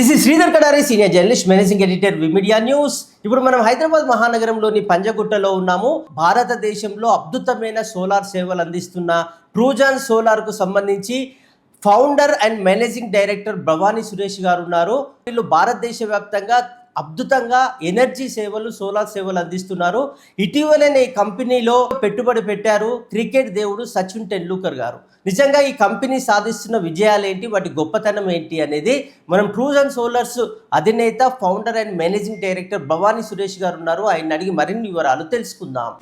This is Sridhar Kadari senior journalist managing editor V Media news ఇప్పుడు మనం హైదరాబాద్ మహానగరంలోని పంజగుట్టలో ఉన్నాము. భారతదేశంలో అద్భుతమైన సోలార్ సేవలు అందిస్తున్న ట్రూజాన్ సోలార్కు సంబంధించి founder and managing director Bhavani Suresh గారు ఉన్నారు. వీళ్ళు భారతదేశ వ్యాప్తంగా అద్భుతంగా ఎనర్జీ సేవలు సోలార్ సేవలు అందిస్తున్నారు. ఇటీవలనే ఈ కంపెనీలో పెట్టుబడి పెట్టారు క్రికెట్ దేవుడు సచిన్ టెండూల్కర్ గారు. నిజంగా ఈ కంపెనీ సాధిస్తున్న విజయాలు ఏంటి? వాటి గొప్పతనం ఏంటి అనేది మనం ట్రూజ్ అండ్ సోలర్స్ అధినేత founder and managing director Bhavani Suresh గారు ఉన్నారు. ఆయన అడిగి మరిన్ని వివరాలు తెలుసుకుందాం.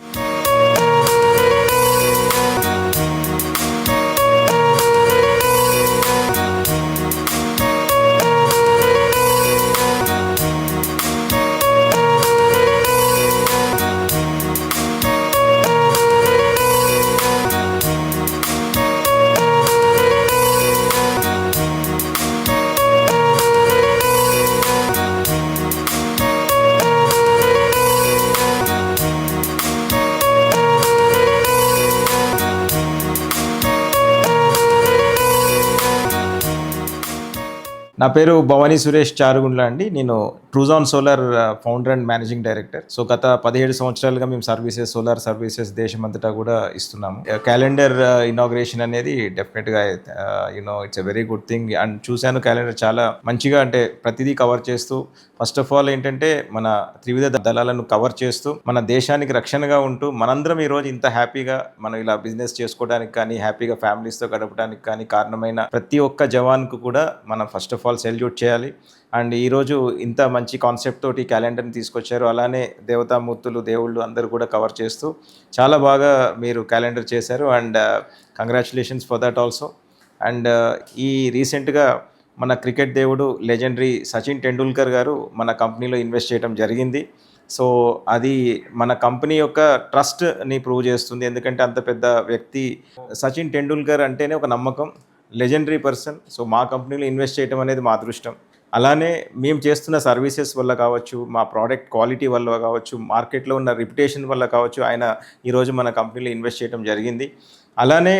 నా పేరు భవానీ సురేష్ చారుగుండ్ల అండి. నేను Trujon Solar founder and managing director so గత పదిహేడు సంవత్సరాలుగా మేము సర్వీసెస్ సోలార్ సర్వీసెస్ దేశమంతటా కూడా ఇస్తున్నాము. Uh, క్యాలెండర్ ఇనాగ్రేషన్ uh, అనేది డెఫినెట్గా you know it's a very good thing and చూశాను క్యాలెండర్ చాలా మంచిగా అంటే ప్రతిదీ కవర్ చేస్తూ ఫస్ట్ ఆఫ్ ఆల్ ఏంటంటే మన త్రివిధ దళాలను కవర్ చేస్తూ మన దేశానికి రక్షణగా ఉంటూ మనందరం ఈరోజు ఇంత హ్యాపీగా మనం ఇలా బిజినెస్ చేసుకోవడానికి కానీ హ్యాపీగా ఫ్యామిలీస్తో గడపడానికి కానీ కారణమైన ప్రతి ఒక్క జవాన్కు కూడా మనం ఫస్ట్ ఆఫ్ ఆల్ సెల్యూట్ చేయాలి. అండ్ ఈరోజు ఇంత మంచి కాన్సెప్ట్ తోటి క్యాలెండర్ని తీసుకొచ్చారు. అలానే దేవతామూర్తులు దేవుళ్ళు అందరూ కూడా కవర్ చేస్తూ చాలా బాగా మీరు క్యాలెండర్ చేశారు. And congratulations for that also and uh, ఈ రీసెంట్గా మన క్రికెట్ దేవుడు లెజెండరీ సచిన్ టెండూల్కర్ గారు మన కంపెనీలో ఇన్వెస్ట్ చేయడం జరిగింది. సో అది మన కంపెనీ యొక్క ట్రస్ట్ని ప్రూవ్ చేస్తుంది. ఎందుకంటే అంత పెద్ద వ్యక్తి సచిన్ టెండూల్కర్ అంటేనే ఒక నమ్మకం లెజెండరీ పర్సన్ సో మా కంపెనీలో ఇన్వెస్ట్ చేయడం అనేది మా అదృష్టం. అలానే మేము చేస్తున్న సర్వీసెస్ వల్ల కావచ్చు మా ప్రోడక్ట్ క్వాలిటీ వల్ల కావచ్చు మార్కెట్లో ఉన్న రిప్యుటేషన్ వల్ల కావచ్చు ఆయన ఈరోజు మన కంపెనీలో ఇన్వెస్ట్ చేయడం జరిగింది. అలానే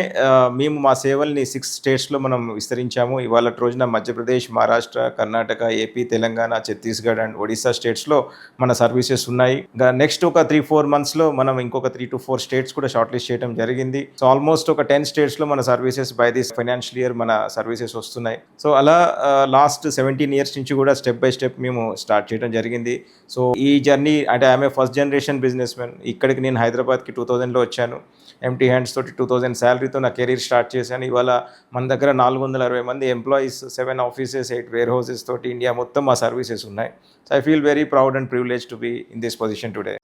మేము మా సేవల్ని సిక్స్ స్టేట్స్లో మనం విస్తరించాము. ఇవాళ రోజున మధ్యప్రదేశ్ మహారాష్ట్ర కర్ణాటక ఏపీ తెలంగాణ ఛత్తీస్గఢ్ అండ్ ఒడిశా స్టేట్స్లో మన సర్వీసెస్ ఉన్నాయి. నెక్స్ట్ ఒక త్రీ ఫోర్ మంత్స్లో మనం ఇంకొక త్రీ టు ఫోర్ స్టేట్స్ కూడా షార్ట్ లిస్ట్ చేయడం జరిగింది. సో ఆల్మోస్ట్ ఒక టెన్ స్టేట్స్లో మన services by this financial year మన సర్వీసెస్ వస్తున్నాయి. సో అలా లాస్ట్ సెవెంటీన్ ఇయర్స్ నుంచి కూడా స్టెప్ బై స్టెప్ మేము స్టార్ట్ చేయడం జరిగింది. సో ఈ జర్నీ అంటే ఆమె ఫస్ట్ జనరేషన్ బిజినెస్ మ్యాన్ ఇక్కడికి నేను హైదరాబాద్కి టూ థౌజండ్లో వచ్చాను. ఎంటీ హ్యాండ్స్ తోటి టూ థౌజండ్ శాలరీతో నా కెరీర్ స్టార్ట్ చేశాను. ఇవాళ మన దగ్గర నాలుగు వందల అరవై మంది employees seven offices eight warehouses తోటి ఇండియా మొత్తం మా సర్వీసెస్ ఉన్నాయి. So I feel very proud and privilege to be in this position today